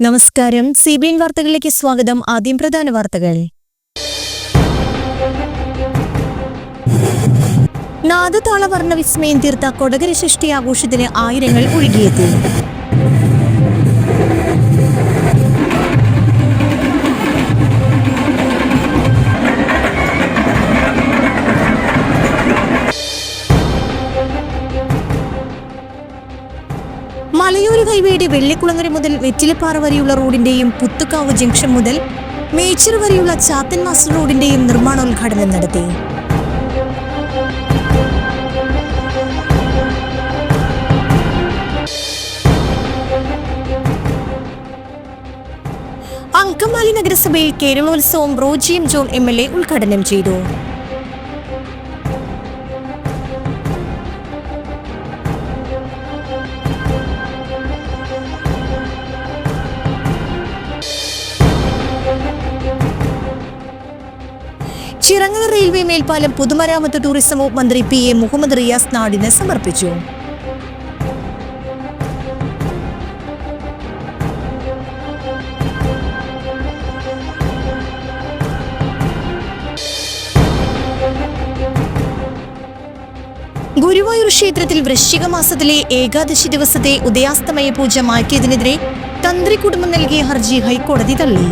നമസ്കാരം. C B N വാർത്തകളിലേക്ക് സ്വാഗതം. ആദ്യം പ്രധാന വാർത്തകൾ. നാദതാള വർണ വിസ്മയം തീർത്ത കൊടകര ഷഷ്ടി ആഘോഷത്തിന് ആയിരങ്ങൾ ഒഴുകിയെത്തി. മലയോര ഹൈവേയുടെ വെള്ളിക്കുളങ്ങര മുതൽ വെറ്റിലപ്പാറ വരെയുള്ള റോഡിന്റെയും പുത്തുക്കാവ് ജംഗ്ഷൻ മുതൽ മേച്ചർ വരെയുള്ള ചാത്തൻ മാസ്റ്റർ റോഡിന്റെയും നിർമ്മാണോദ്ഘാടനം നടത്തി. അങ്കമാലി നഗരസഭയിൽ കേരളോത്സവം റോജിയം ജോൺ എം എൽ എ ഉദ്ഘാടനം ചെയ്തു. ചിറങ്ങ റെയിൽവേ മേൽപ്പാലം പൊതുമരാമത്ത് ടൂറിസം വകുപ്പ് മന്ത്രി പി എ മുഹമ്മദ് റിയാസ് നാടിന് സമർപ്പിച്ചു. ഗുരുവായൂർ ക്ഷേത്രത്തിൽ വൃശ്ചിക മാസത്തിലെ ഏകാദശി ദിവസത്തെ ഉദയാസ്തമയ പൂജ മാറ്റിയതിനെതിരെ തന്ത്രി കുടുംബം നൽകിയ ഹർജി ഹൈക്കോടതി തള്ളി.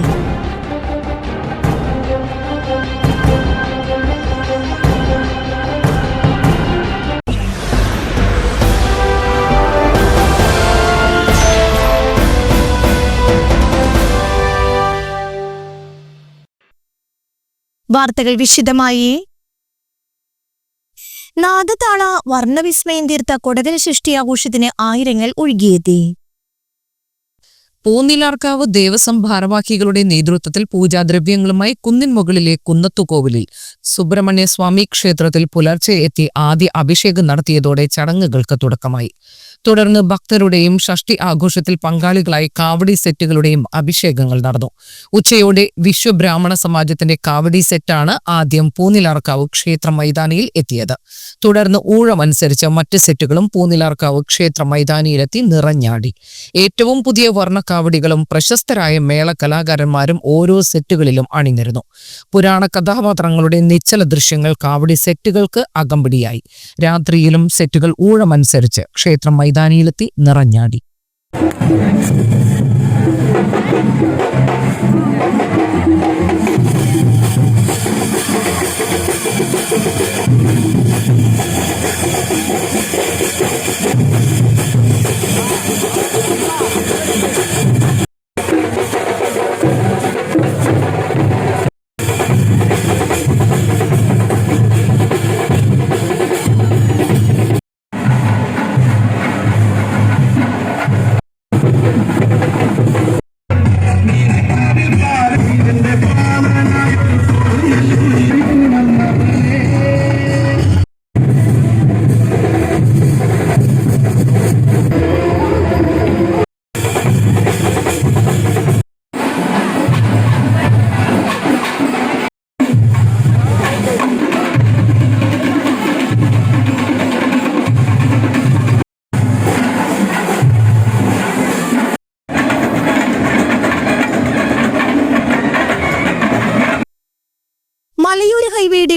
വാർത്തകൾ വിശദമായി. നാദതാള വർണവിസ്മയം തീർത്ത കൊടകര സൃഷ്ടി ആഘോഷത്തിന് ആയിരങ്ങൾ ഒഴുകിയെത്തി. പൂന്നിലാർക്കാവ് ദേവസ്വം ഭാരവാഹികളുടെ നേതൃത്വത്തിൽ പൂജാദ്രവ്യങ്ങളുമായി കുന്നിൻ മുകളിലെ കുന്നത്തുകോവിലിൽ സുബ്രഹ്മണ്യ സ്വാമി ക്ഷേത്രത്തിൽ പുലർച്ചെ എത്തി ആദ്യ അഭിഷേകം നടത്തിയതോടെ ചടങ്ങുകൾക്ക് തുടക്കമായി. തുടർന്ന് ഭക്തരുടെയും ഷഷ്ടി ആഘോഷത്തിൽ പങ്കാളികളായി കാവടി സെറ്റുകളുടെയും അഭിഷേകങ്ങൾ നടന്നു. ഉച്ചയോടെ വിശ്വബ്രാഹ്മണ സമാജത്തിന്റെ കാവടി സെറ്റാണ് ആദ്യം പൂന്നിലാർക്കാവ് ക്ഷേത്ര മൈതാനിയിൽ എത്തിയത്. തുടർന്ന് ഊഴമനുസരിച്ച് മറ്റ് സെറ്റുകളും പൂന്നിലാർക്കാവ് ക്ഷേത്ര മൈതാനിയിലെത്തി നിറഞ്ഞാടി. ഏറ്റവും പുതിയ വർണക്കാവടികളും പ്രശസ്തരായ മേള കലാകാരന്മാരും ഓരോ സെറ്റുകളിലും അണിനിരുന്നു. പുരാണ കഥാപാത്രങ്ങളുടെ നിശ്ചല ദൃശ്യങ്ങൾ കാവടി സെറ്റുകൾക്ക് അകമ്പടിയായി. രാത്രിയിലും സെറ്റുകൾ ഊഴമനുസരിച്ച് ക്ഷേത്ര മൈതാനിയിലെത്തി നിറഞ്ഞാടി. മലയോര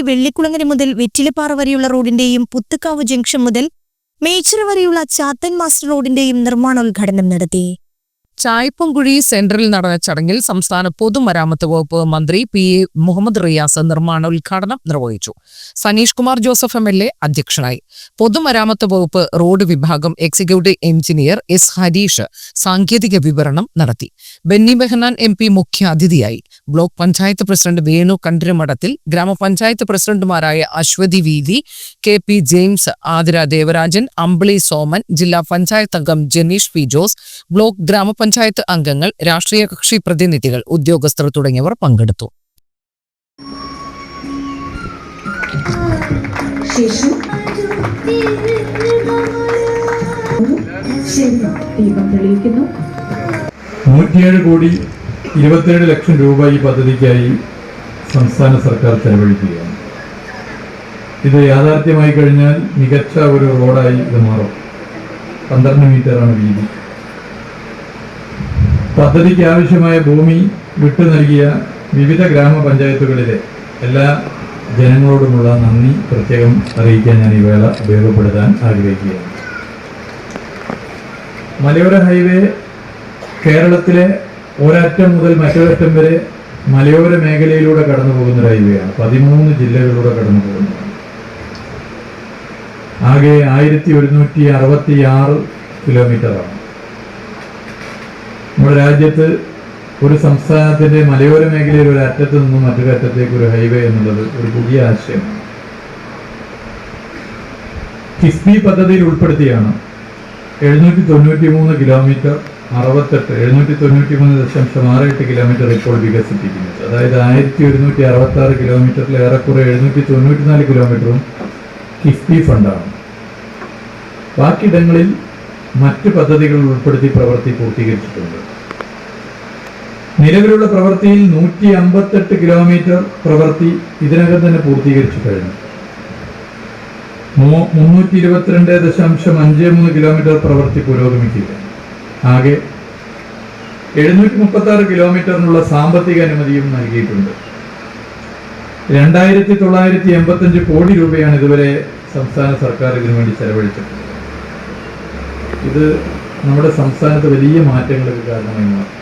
വെള്ളിക്കുളങ്ങര മുതൽ വെറ്റിലപ്പാറ വരെയുള്ള റോഡിന്റെയും പുത്തുക്കാവ് ജംഗ്ഷൻ മുതൽ മേച്ചിറ വരെയുള്ള ചാത്തൻ മാസ്റ്റർ റോഡിന്റെയും നിർമ്മാണോദ്ഘാടനം നടത്തി. ചായപ്പൻകുഴി സെന്ററിൽ നടന്ന ചടങ്ങിൽ സംസ്ഥാന പൊതുമരാമത്ത് വകുപ്പ് മന്ത്രി പി എ മുഹമ്മദ് റിയാസ് നിർമ്മാണ ഉദ്ഘാടനം നിർവഹിച്ചു. Saneesh Kumar Joseph M L A അധ്യക്ഷനായി. പൊതുമരാമത്ത് വകുപ്പ് റോഡ് വിഭാഗം എക്സിക്യൂട്ടീവ് എഞ്ചിനീയർ എസ് ഹരീഷ് സാങ്കേതിക വിവരണം നടത്തി. ബെന്നി ബെഹനാൻ എം പി മുഖ്യ അതിഥിയായി. ബ്ലോക്ക് പഞ്ചായത്ത് പ്രസിഡന്റ് വേണു കണ്ടിരമഠത്തിൽ ഗ്രാമപഞ്ചായത്ത് പ്രസിഡന്റുമാരായ അശ്വതി വീതി കെ പി ജെയിംസ് ആതിര ദേവരാജൻ അമ്പിളി സോമൻ ജില്ലാ പഞ്ചായത്ത് അംഗം ജനീഷ് പി ജോസ് ബ്ലോക്ക് ഗ്രാമപഞ്ചായത്ത് അംഗങ്ങൾ രാഷ്ട്രീയ കക്ഷി പ്രതിനിധികൾ ഉദ്യോഗസ്ഥർ തുടങ്ങിയവർ പങ്കെടുത്തു. ശേഷം? ക്ഷേത്രം ദീപം തെളിയിക്കുന്നു. നൂറ്റിയേഴ് കോടി ഇരുപത്തിയേഴ് ലക്ഷം രൂപ ഈ പദ്ധതിക്കായി സംസ്ഥാന സർക്കാർ ചെലവഴിക്കുകയാണ്. ഇത് യാഥാർത്ഥ്യമായി കഴിഞ്ഞാൽ മികച്ച ഒരു റോഡായി ഇത് മാറും. പന്ത്രണ്ട് മീറ്ററാണ് വീതി. പദ്ധതിക്ക് ആവശ്യമായ ഭൂമി വിട്ടു നൽകിയ വിവിധ ഗ്രാമപഞ്ചായത്തുകളിലെ എല്ലാ ജനങ്ങളോടുമുള്ള നന്ദി പ്രത്യേകം അറിയിക്കാൻ ഞാൻ ഈ വേള ഉപയോഗപ്പെടുത്താൻ ആഗ്രഹിക്കുകയാണ്. മലയോര ഹൈവേ കേരളത്തിലെ ഒരറ്റം മുതൽ മറ്റൊരറ്റം വരെ മലയോര മേഖലയിലൂടെ കടന്നു പോകുന്ന ഹൈവേയാണ് പതിമൂന്ന് ജില്ലകളിലൂടെ കടന്നു പോകുന്നതാണ് ആകെ ആയിരത്തി ഒരുന്നൂറ്റി അറുപത്തി ആറ് കിലോമീറ്ററാണ്. നമ്മുടെ രാജ്യത്ത് ഒരു സംസ്ഥാനത്തിന്റെ മലയോര മേഖലയിൽ ഒരു അറ്റത്ത് നിന്നും മറ്റൊരു അറ്റത്തേക്ക് ഒരു ഹൈവേ എന്നുള്ളത് ഒരു പുതിയ ആശയം. കിസ്ബി പദ്ധതിയിൽ ഉൾപ്പെടുത്തിയാണ് എഴുന്നൂറ്റി തൊണ്ണൂറ്റി മൂന്ന് കിലോമീറ്റർ അറുപത്തെട്ട് എഴുന്നൂറ്റി തൊണ്ണൂറ്റി മൂന്ന് ദശാംശം ആറ് എട്ട് കിലോമീറ്റർ ഇപ്പോൾ വികസിപ്പിക്കുന്നത്. അതായത് ആയിരത്തി ഒരുന്നൂറ്റി അറുപത്തി ആറ് കിലോമീറ്ററിൽ ഏറെക്കുറെ എഴുന്നൂറ്റി തൊണ്ണൂറ്റി നാല് കിലോമീറ്ററും കിഫ്ബി ഫണ്ടാണ്. ബാക്കിയിടങ്ങളിൽ മറ്റ് പദ്ധതികൾ ഉൾപ്പെടുത്തി പ്രവൃത്തി പൂർത്തീകരിച്ചിട്ടുണ്ട്. നിലവിലുള്ള പ്രവൃത്തിയിൽ നൂറ്റി അമ്പത്തെട്ട് കിലോമീറ്റർ പ്രവൃത്തി ഇതിനകം തന്നെ പൂർത്തീകരിച്ചു കഴിഞ്ഞു. മുന്നൂറ്റി ഇരുപത്തിരണ്ട് ദശാംശം അഞ്ച് മൂന്ന് കിലോമീറ്റർ പ്രവൃത്തി പുരോഗമിക്കുക ആകെ എഴുന്നൂറ്റി മുപ്പത്തി ആറ് കിലോമീറ്ററിനുള്ള സാമ്പത്തിക അനുമതിയും നൽകിയിട്ടുണ്ട്. രണ്ടായിരത്തി തൊള്ളായിരത്തി എൺപത്തഞ്ച് കോടി രൂപയാണ് ഇതുവരെ സംസ്ഥാന സർക്കാർ ഇതിനു വേണ്ടി ചെലവഴിച്ചിട്ടുള്ളത്. ഇത് നമ്മുടെ സംസ്ഥാനത്ത് വലിയ മാറ്റങ്ങൾക്ക് കാരണമായി മാറും.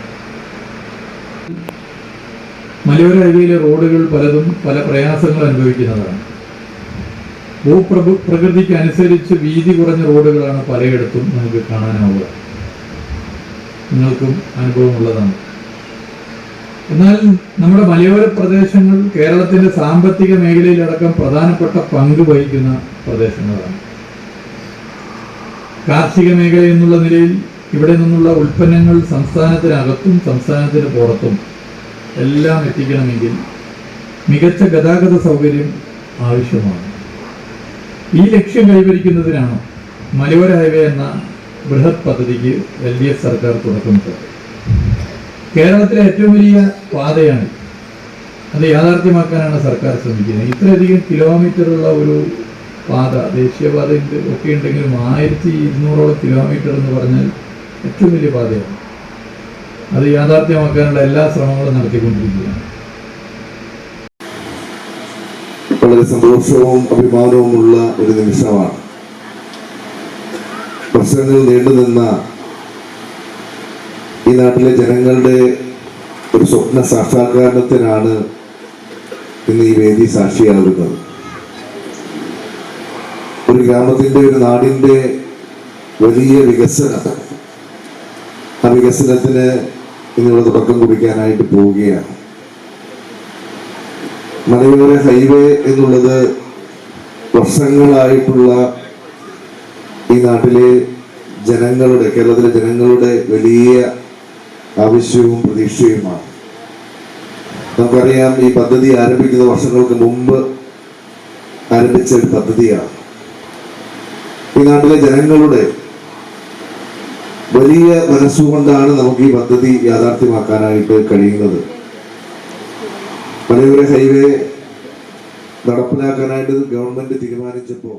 മലയോര ഹൈവേയിലെ റോഡുകൾ പലതും പല പ്രയാസങ്ങൾ അനുഭവിക്കുന്നതാണ്. ഭൂപ്രഭു പ്രകൃതിക്ക് അനുസരിച്ച് വീതി കുറഞ്ഞ റോഡുകളാണ് പലയിടത്തും നമുക്ക് കാണാനാവുക. നിങ്ങൾക്കും അനുഭവമുള്ളതാണ്. എന്നാൽ നമ്മുടെ മലയോര പ്രദേശങ്ങൾ കേരളത്തിന്റെ സാമ്പത്തിക മേഖലയിലടക്കം പ്രധാനപ്പെട്ട പങ്ക് വഹിക്കുന്ന പ്രദേശങ്ങളാണ്. കാർഷിക മേഖല എന്നുള്ള നിലയിൽ ഇവിടെ നിന്നുള്ള ഉൽപ്പന്നങ്ങൾ സംസ്ഥാനത്തിനകത്തും സംസ്ഥാനത്തിന് പുറത്തും എല്ലാം എത്തിക്കണമെങ്കിൽ മികച്ച ഗതാഗത സൗകര്യം ആവശ്യമാണ്. ഈ ലക്ഷ്യം കൈവരിക്കുന്നതിനാണ് മലയോര ഹൈവേ എന്ന ബൃഹത് പദ്ധതിക്ക് എൽ ഡി എഫ് സർക്കാർ തുടക്കമിട്ടത്. കേരളത്തിലെ ഏറ്റവും വലിയ പാതയാണ് അത് യാഥാർത്ഥ്യമാക്കാനാണ് സർക്കാർ ശ്രമിക്കുന്നത്. ഇത്രയധികം കിലോമീറ്ററുള്ള ഒരു പാത ദേശീയപാത ഉണ്ട് ഒക്കെ ഉണ്ടെങ്കിലും ആയിരത്തി ഇരുന്നൂറോളം കിലോമീറ്റർ എന്ന് പറഞ്ഞാൽ ഏറ്റവും വലിയ പാതയാണ്. അത് യാഥാർത്ഥ്യമാക്കാനുള്ള എല്ലാ ശ്രമങ്ങളും നടത്തിക്കൊണ്ടിരിക്കുകയാണ്. വളരെ സന്തോഷവും അഭിമാനവുമുള്ള ഒരു നിമിഷമാണ്. വർഷങ്ങൾ നീണ്ടുനിന്ന ഈ നാട്ടിലെ ജനങ്ങളുടെ ഒരു സ്വപ്ന സാക്ഷാത്കാരണത്തിനാണ് ഇന്ന് ഈ വേദി സാക്ഷിയാകുന്നത്. ഒരു ഗ്രാമത്തിന്റെ ഒരു നാടിന്റെ വലിയ വികസനം ആ വികസനത്തിന് ഇന്നിവിടെ തുടക്കം കുറിക്കാനായിട്ട് പോവുകയാണ്. മലയോര ഹൈവേ എന്നുള്ളത് വർഷങ്ങളായിട്ടുള്ള ഈ നാട്ടിലെ ജനങ്ങളുടെ കേരളത്തിലെ ജനങ്ങളുടെ വലിയ ആവശ്യവും പ്രതീക്ഷയുമാണ്. നമുക്കറിയാം ഈ പദ്ധതി ആരംഭിക്കുന്ന വർഷങ്ങൾക്ക് മുമ്പ് ആരംഭിച്ച ഒരു പദ്ധതിയാണ്. ഈ നാട്ടിലെ ജനങ്ങളുടെ വലിയ മനസ്സുകൊണ്ടാണ് നമുക്ക് ഈ പദ്ധതി യാഥാർത്ഥ്യമാക്കാനായിട്ട് കഴിയുന്നത്. മലയോര ഹൈവേ നടപ്പിലാക്കാനായിട്ട് ഗവൺമെന്റ് തീരുമാനിച്ചപ്പോൾ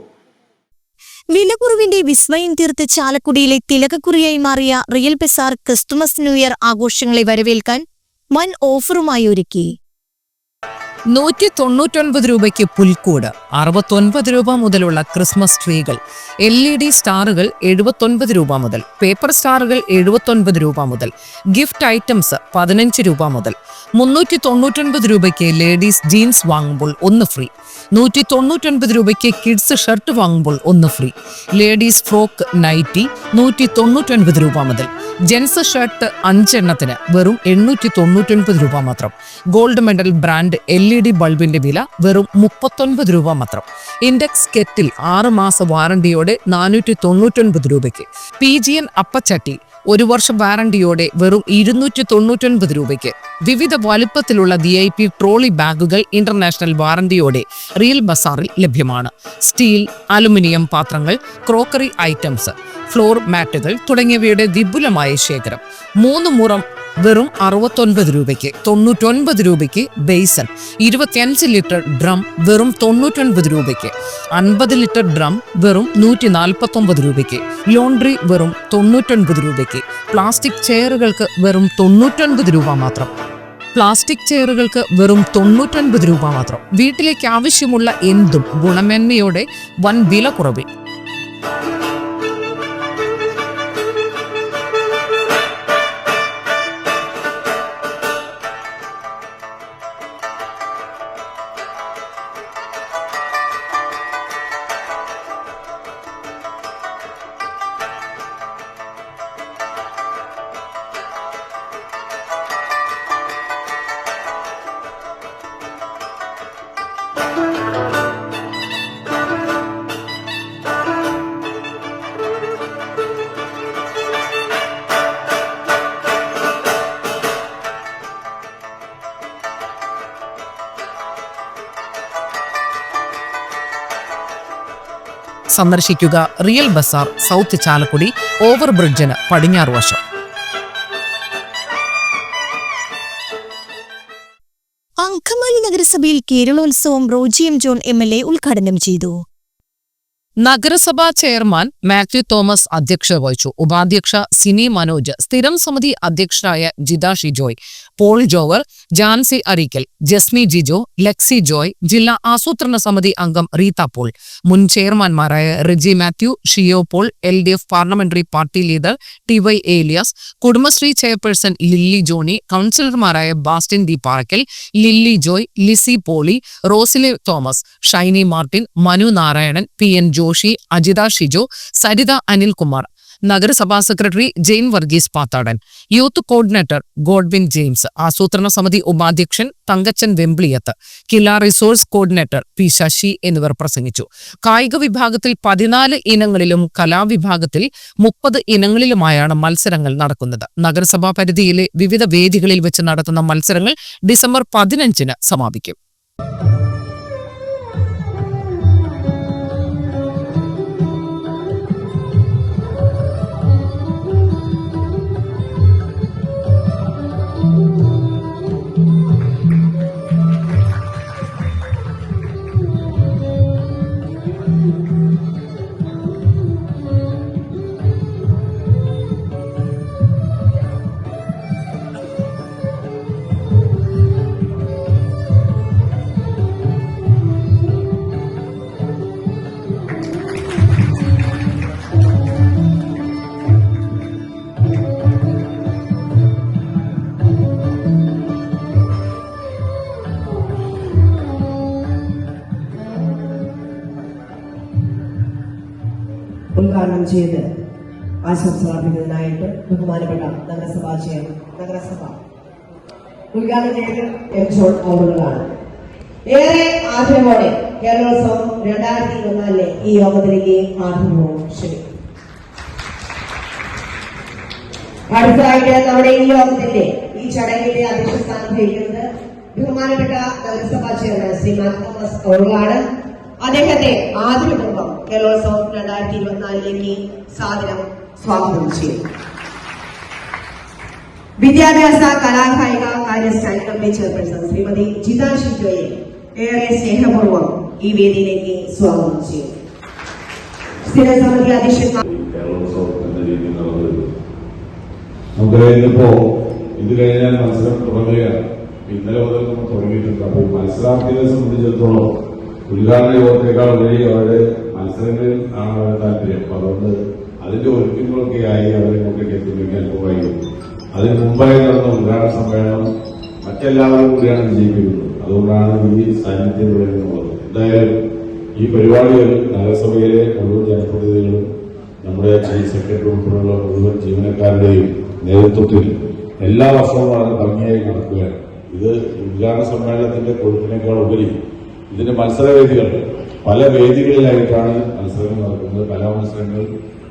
വിലക്കുറവിന്റെ വിസ്മയം തീർത്ത് ചാലക്കുടിയിലെ തിലകക്കുറിയായി മാറിയ real bazaar Christmas new year ആഘോഷങ്ങളെ വരവേൽക്കാൻ വൻ ഓഫറുമായി ഒരുക്കി. നൂറ്റി തൊണ്ണൂറ്റൊൻപത് രൂപയ്ക്ക് പുൽക്കൂട് അറുപത്തൊൻപത് രൂപ മുതലുള്ള ക്രിസ്മസ് ട്രീകൾ എൽ ഇ ഡി സ്റ്റാറുകൾ എഴുപത്തൊൻപത് രൂപ മുതൽ പേപ്പർ സ്റ്റാറുകൾ എഴുപത്തൊൻപത് രൂപ മുതൽ ഗിഫ്റ്റ് ഐറ്റംസ് പതിനഞ്ച് രൂപ മുതൽ. മുന്നൂറ്റി തൊണ്ണൂറ്റൊൻപത് രൂപയ്ക്ക് ലേഡീസ് ജീൻസ് വാങ്ങുമ്പോൾ ഒന്ന് ഫ്രീ. നൂറ്റി തൊണ്ണൂറ്റൊൻപത് രൂപയ്ക്ക് കിഡ്സ് ഷർട്ട് വാങ്ങുമ്പോൾ ഒന്ന് ഫ്രീ. ലേഡീസ് ഫ്രോക്ക് നൈറ്റി നൂറ്റി തൊണ്ണൂറ്റൊൻപത് രൂപ മുതൽ. ജെൻസ് ഷർട്ട് അഞ്ചെണ്ണത്തിന് വെറും എണ്ണൂറ്റി തൊണ്ണൂറ്റൊൻപത് രൂപ മാത്രം. Gold medal brand L E D ബൾബിന്റെ വില വെറും മുപ്പത്തൊൻപത് രൂപ മാത്രം. ഇൻഡെക്സ് കെറ്റിൽ ആറ് മാസ വാറണ്ടിയോടെ നാനൂറ്റി തൊണ്ണൂറ്റൊൻപത് രൂപയ്ക്ക്. പി ജി എൻ അപ്പച്ചട്ടി ഒരു വർഷം വാറണ്ടിയോടെ വെറും ഇരുന്നൂറ്റി തൊണ്ണൂറ്റൊൻപത് രൂപയ്ക്ക്. വിവിധ വലുപ്പത്തിലുള്ള വി ഐ പി ട്രോളി ബാഗുകൾ ഇന്റർനാഷണൽ വാറണ്ടിയോടെ റിയൽ ബസാറിൽ ലഭ്യമാണ്. സ്റ്റീൽ അലുമിനിയം പാത്രങ്ങൾ ക്രോക്കറി ഐറ്റംസ് ഫ്ലോർ മാറ്റുകൾ തുടങ്ങിയവയുടെ വിപുലമായ ശേഖരം. മൂന്ന് മുറം വെറും അറുപത്തൊൻപത് രൂപയ്ക്ക് തൊണ്ണൂറ്റൊൻപത് രൂപയ്ക്ക് ബേസൺ ഇരുപത്തിയഞ്ച് ലിറ്റർ ഡ്രം വെറും തൊണ്ണൂറ്റൊൻപത് രൂപയ്ക്ക് അൻപത് ലിറ്റർ ഡ്രം വെറും നൂറ്റി നാൽപ്പത്തൊമ്പത് രൂപയ്ക്ക് ലോണ്ട്രി വെറും തൊണ്ണൂറ്റൊൻപത് രൂപയ്ക്ക് പ്ലാസ്റ്റിക് ചെയറുകൾക്ക് വെറും തൊണ്ണൂറ്റൊൻപത് രൂപ മാത്രം. പ്ലാസ്റ്റിക് ചെയറുകൾക്ക് വെറും തൊണ്ണൂറ്റൊൻപത് രൂപ മാത്രം. വീട്ടിലേക്ക് ആവശ്യമുള്ള എന്തും ഗുണമേന്മയോടെ വൻ വില കുറവിൽ. സന്ദർശിക്കുക real bazaar south Chalakudy over ബ്രിഡ്ജിന് പടിഞ്ഞാറ് വശം. അങ്കമാലി നഗരസഭയിൽ കേരളോത്സവം റോജിയം ജോൺ എം എൽ എ ഉദ്ഘാടനം ചെയ്തു. നഗരസഭാ ചെയർമാൻ മാത്യു തോമസ് അധ്യക്ഷത വഹിച്ചു. ഉപാധ്യക്ഷ സിനി മനോജ് സ്ഥിരം സമിതി അധ്യക്ഷരായ ജിത ഷിജോയ് പോൾ ജോവർ ജാൻസി അരീക്കൽ ജസ്മി ജിജോ ലക്സി ജോയ് ജില്ലാ ആസൂത്രണ സമിതി അംഗം റീത്ത പോൾ മുൻ ചെയർമാൻമാരായ Riji Mathew Shiyo Paul L D F parliamentary party leader T Y Elias Kudumbashree chairperson Lilly Johny കൗൺസിലർമാരായ Bastin D Parakkal Lilly Joy Lissy Poly Rosily Thomas Shiny Martin Manu Narayanan P N Joshy Ajitha Shijo Saritha Anilkumar. നഗരസഭാ secretary Jain Varghese Pathadan. Youth coordinator Godwin James. ആസൂത്രണ സമിതി ഉപാധ്യക്ഷൻ Thankachan Vempiliyath. KILA resource coordinator P Sasi എന്നിവർ പ്രസംഗിച്ചു. കായിക വിഭാഗത്തിൽ പതിനാല് ഇനങ്ങളിലും കലാവിഭാഗത്തിൽ മുപ്പത് ഇനങ്ങളിലുമായാണ് മത്സരങ്ങൾ നടക്കുന്നത്. നഗരസഭാ പരിധിയിലെ വിവിധ വേദികളിൽ വെച്ച് നടത്തുന്ന മത്സരങ്ങൾ ഡിസംബർ പതിനഞ്ചിന് സമാപിക്കും. ഉദ്ഘാടനം ചെയ്ത് ആശംസ അർപ്പിക്കുന്നതിനായിട്ട് ബഹുമാനപ്പെട്ട നഗരസഭാ. ചെയർമാൻ നഗരസഭ ഉദ്ഘാടനം ഏറെ ആഗ്രഹമോടെ കേരളോത്സവം രണ്ടായിരത്തി ഇരുപത്തിനാലിലെ ഈ യോഗത്തിലേക്ക് ആഗ്രഹവും ക്ഷണിക്കും അടുത്തതായിട്ട് നമ്മുടെ ഈ യോഗത്തിന്റെ ഈ ചടങ്ങിന്റെ അധ്യക്ഷ സ്ഥാനം വഹിക്കുന്നത് ബഹുമാനപ്പെട്ട നഗരസഭാ ചെയർമാൻ ശ്രീ മാർ തോമസ് അവറുകളാണ് അദ്ദേഹത്തെ ആദ്യപൂർവം കേരളോത്സവം രണ്ടായിരത്തി ഇരുപത്തിനാലിലേക്ക് സാദരം സ്വാഗതം ചെയ്യും വിദ്യാഭ്യാസ കലാകായിക കാര്യ stand committee chairperson Shrimati Jitha ഷിജോയെ ഏറെ സ്നേഹപൂർവം ഈ വേദിയിലേക്ക് സ്വാഗതം ചെയ്യും സ്ഥിരസമിതി അധ്യക്ഷൻ നമുക്കറിയാം ഇത് കഴിഞ്ഞാൽ മത്സരം തുടങ്ങുകയാണ്. ഇന്നലെ മുതൽ നമ്മൾ തുടങ്ങിയിട്ടുണ്ട്. അപ്പോൾ മത്സരാർത്ഥികളെ സംബന്ധിച്ചിടത്തോളം ഉദ്ഘാടന യോഗത്തേക്കാൾ ഉപരി അവരുടെ മത്സരങ്ങളിൽ ആണ് അവരുടെ താല്പര്യം. അപ്പൊ അതുകൊണ്ട് അതിന്റെ ഒരുക്കങ്ങളൊക്കെ ആയി അവരെ ഇങ്ങോട്ടേക്ക് എത്തിപ്പിക്കാൻ പോവുകയും അതിന് മുമ്പായി നടന്ന ഉദ്ഘാടന സമ്മേളനം മറ്റെല്ലാവരും കൂടിയാണ് വിജയിപ്പിക്കുന്നത്. അതുകൊണ്ടാണ് ഈ സാന്നിധ്യം ഇവിടെ എന്തായാലും ഈ പരിപാടികൾ നഗരസഭയിലെ മുഴുവൻ ജനപ്രതിനിധികളും നമ്മുടെ ചീഫ് സെക്രട്ടറി ഉൾപ്പെടെയുള്ള മുഴുവൻ ജീവനക്കാരുടെയും നേതൃത്വത്തിൽ എല്ലാ വർഷവും വളരെ ഭംഗിയായി നടക്കുകയാണ്. ഇത് ഉദ്ഘാടന സമ്മേളനത്തിന്റെ കൊഴുപ്പിനേക്കാൾ ഉപരി ഇതിന്റെ മത്സരവേദികൾ. പല വേദികളിലായിട്ടാണ് മത്സരങ്ങൾ നടക്കുന്നത്. കലാ മത്സരങ്ങൾ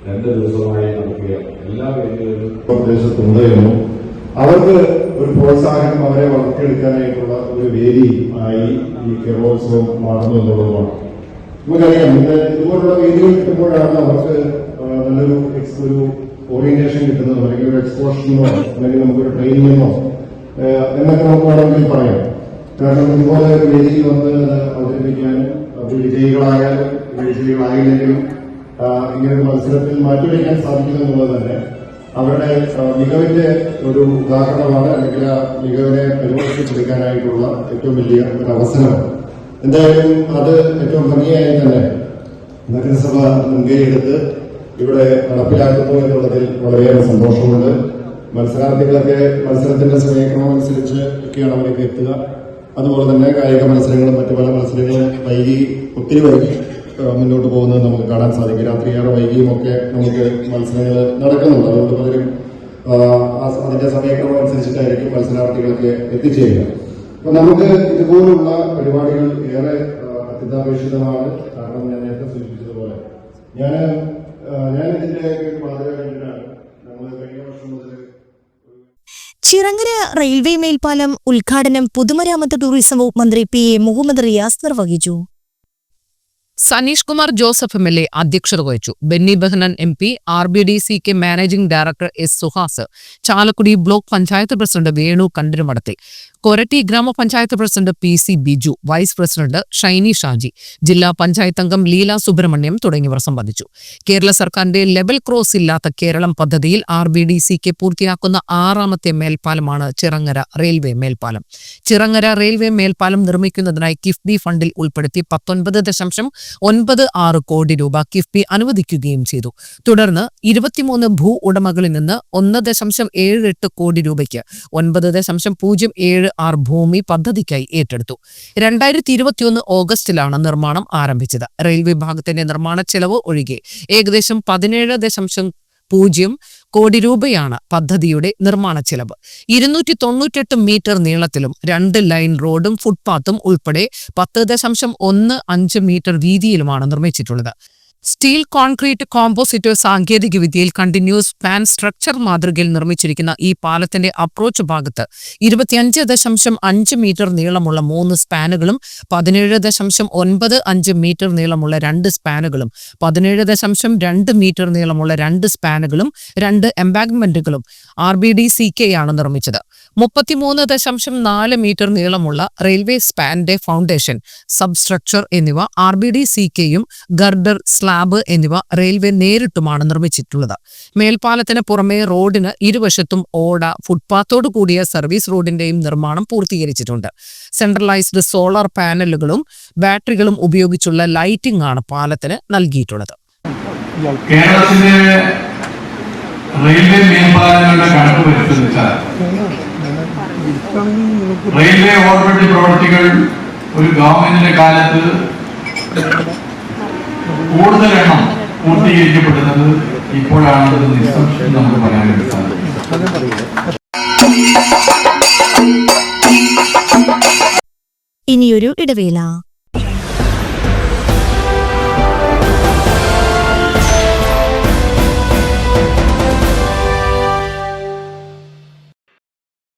രണ്ട് ദിവസമായി നടക്കുകയാണ്. എല്ലാ വേദികളിലും പ്രദേശത്തുണ്ടായിരുന്നു അവർക്ക് ഒരു പ്രോത്സാഹനം അവരെ വളർത്തിയെടുക്കാനായിട്ടുള്ള ഒരു വേദി ആയി ഈ കേരളോത്സവം മാറുന്നു എന്നുള്ളതുമാണ്. നമുക്കറിയാം ഇന്ന് ഇതുപോലുള്ള വേദികൾ കിട്ടുമ്പോഴാണ് അവർക്ക് നല്ലൊരു ഒരു ഓറിയന്റേഷൻ കിട്ടുന്നത് അല്ലെങ്കിൽ ഒരു എക്സ്പോഷനോ അല്ലെങ്കിൽ നമുക്കൊരു ട്രെയിനിങ്ങോ എന്നൊക്കെ നമുക്ക് വേണമെങ്കിൽ പറയാം. കാരണം ഇതുപോലെ വേദിയിൽ വന്ന് അവതരിപ്പിക്കാനും അത് വിജയികളായാലും വിജയികളായില്ലെങ്കിലും ഇങ്ങനെ മത്സരത്തിൽ മാറ്റിവെക്കാൻ സാധിക്കുന്നു എന്നുള്ളത് തന്നെ. അവരുടെ മികവിന്റെ ഒരു ഉദാഹരണമാണ് അല്ലെങ്കിൽ ആ മികവിനെ പരിവർത്തിച്ചെടുക്കാനായിട്ടുള്ള ഏറ്റവും വലിയ ഒരു അവസരമാണ് എന്തായാലും അത് ഏറ്റവും ഭംഗിയായി തന്നെ നഗരസഭ മുൻകൈയെടുത്ത് ഇവിടെ നടപ്പിലാക്കുന്നു എന്നുള്ളതിൽ വളരെയേറെ സന്തോഷമുണ്ട്. മത്സരാർത്ഥികളൊക്കെ മത്സരത്തിന്റെ സമയക്രമം അനുസരിച്ച് ഒക്കെയാണ് അവരൊക്കെ എത്തുക. അതുപോലെ തന്നെ കായിക മത്സരങ്ങളും മറ്റു പല മത്സരങ്ങളും വൈകി ഒത്തിരി വൈകി മുന്നോട്ട് പോകുന്നത് നമുക്ക് കാണാൻ സാധിക്കും. രാത്രി ഏറെ വൈകിയും ഒക്കെ നമുക്ക് മത്സരങ്ങൾ നടക്കുന്നുണ്ട്. അതുകൊണ്ട് പലരും അതിന്റെ സമയക്രമം അനുസരിച്ചിട്ടായിരിക്കും മത്സരാർത്ഥികളൊക്കെ എത്തിച്ചേരുക. അപ്പൊ നമുക്ക് ഇതുപോലുള്ള പരിപാടികൾ ഏറെ അത്യന്താപേക്ഷിതമാണ്. കാരണം ഞാൻ നേരത്തെ സൂചിപ്പിച്ചതുപോലെ. ഞാൻ ഞാൻ ഇതിന്റെ ഒരു മാതൃക കണ്ടിട്ടാണ് നമ്മൾ കഴിഞ്ഞ വർഷം മുതൽ ചിറങ്ങര റെയിൽവേ മേൽപ്പാലം ഉദ്ഘാടനം പൊതുമരാമത്ത് ടൂറിസം വകുപ്പ് മന്ത്രി പി എ മുഹമ്മദ് റിയാസ് നിർവഹിച്ചു. Saneesh Kumar Joseph M L A അധ്യക്ഷത വഹിച്ചു. Benny Behanan M P R B D C K managing director S Suhas Chalakudy block panchayat president Venu Kandirumadathil Koratty ഗ്രാമപഞ്ചായത്ത് president P C Biju vice president Shiny Shaji ജില്ലാ പഞ്ചായത്ത് അംഗം ലീല സുബ്രഹ്മണ്യം തുടങ്ങിയവർ സംബന്ധിച്ചു. കേരള സർക്കാരിന്റെ level cross ഇല്ലാത്ത കേരളം പദ്ധതിയിൽ R B D C K പൂർത്തിയാക്കുന്ന ആറാമത്തെ മേൽപ്പാലമാണ് ചിറങ്ങര റെയിൽവേ മേൽപ്പാലം. ചിറങ്ങര റെയിൽവേ മേൽപ്പാലം നിർമ്മിക്കുന്നതിനായി കിഫ്ബി ഫണ്ടിൽ ഉൾപ്പെടുത്തി പത്തൊൻപത് ദശാംശം ഒൻപത് ആറ് കോടി രൂപ കിഫ്ബി അനുവദിക്കുകയും ചെയ്തു. തുടർന്ന് ഇരുപത്തിമൂന്ന് ഭൂ ഉടമകളിൽ നിന്ന് ഒന്ന് ദശാംശം ഏഴ് എട്ട് കോടി രൂപയ്ക്ക് ഒൻപത് ദശാംശം പൂജ്യം ഏഴ് ആറ് ഭൂമി പദ്ധതിക്കായി ഏറ്റെടുത്തു. രണ്ടായിരത്തി ഇരുപത്തിയൊന്ന് ഓഗസ്റ്റിലാണ് നിർമ്മാണം ആരംഭിച്ചത്. റെയിൽവേ വിഭാഗത്തിന്റെ നിർമ്മാണ ചെലവ് ഒഴികെ ഏകദേശം പതിനേഴ് ദശാംശം പൂജ്യം കോടി രൂപയാണ് പദ്ധതിയുടെ നിർമ്മാണ ചെലവ്. ഇരുന്നൂറ്റി തൊണ്ണൂറ്റെട്ട് മീറ്റർ നീളത്തിലും രണ്ട് ലൈൻ റോഡും ഫുട്പാത്തും ഉൾപ്പെടെ പത്ത് ദശാംശം ഒന്ന് അഞ്ച് മീറ്റർ വീതിയിലുമാണ് നിർമ്മിച്ചിട്ടുള്ളത്. സ്റ്റീൽ കോൺക്രീറ്റ് കോമ്പോസിറ്റോ സാങ്കേതിക വിദ്യയിൽ കണ്ടിന്യൂസ് പാൻ സ്ട്രക്ചർ മാതൃകയിൽ നിർമ്മിച്ചിരിക്കുന്ന ഈ പാലത്തിന്റെ അപ്രോച്ച് ഭാഗത്ത് ഇരുപത്തിയഞ്ച് ദശാംശം അഞ്ച് മീറ്റർ നീളമുള്ള മൂന്ന് സ്പാനുകളും പതിനേഴ് ദശാംശം ഒൻപത് അഞ്ച് മീറ്റർ നീളമുള്ള രണ്ട് സ്പാനുകളും പതിനേഴ് ദശാംശം രണ്ട് മീറ്റർ നീളമുള്ള രണ്ട് സ്പാനുകളും രണ്ട് എംബാഗ്മെന്റുകളും R B D C K ആണ് നിർമ്മിച്ചത്. മുപ്പത്തിമൂന്ന് ദശാംശം നാല് മീറ്റർ നീളമുള്ള റെയിൽവേ സ്പാന്റെ ഫൗണ്ടേഷൻ സബ്സ്ട്രക്ചർ എന്നിവ ആർ ബി ഡി സി കെയും ഗർഡർ സ്ലാബ് എന്നിവ റെയിൽവേ നേരിട്ടുമാണ് നിർമ്മിച്ചിട്ടുള്ളത്. മേൽപ്പാലത്തിന് പുറമെ റോഡിന് ഇരുവശത്തും ഓട ഫുട്പാത്തോട് കൂടിയ സർവീസ് റോഡിന്റെയും നിർമ്മാണം പൂർത്തീകരിച്ചിട്ടുണ്ട്. സെൻട്രലൈസ്ഡ് സോളാർ പാനലുകളും ബാറ്ററികളും ഉപയോഗിച്ചുള്ള ലൈറ്റിംഗ് ആണ് പാലത്തിന് നൽകിയിട്ടുള്ളത്. കേരളത്തിലെ റെയിൽവേ മേൽപ്പാലങ്ങളുടെ കണക്ക് പരിശോധിച്ചാൽ റെയിൽവേ ഓർബിറ്റ് പ്രവൃത്തികൾ ഒരു ഗവൺമെന്റിന്റെ കാലത്ത് കൂടുതൽ എണ്ണം പൂർത്തീകരിക്കപ്പെടുന്നത് ഇപ്പോഴാണെന്നത് നിസ്സംശയം നമുക്ക് പറയാൻ കഴിയും ഇനിയൊരു ഇടവേള.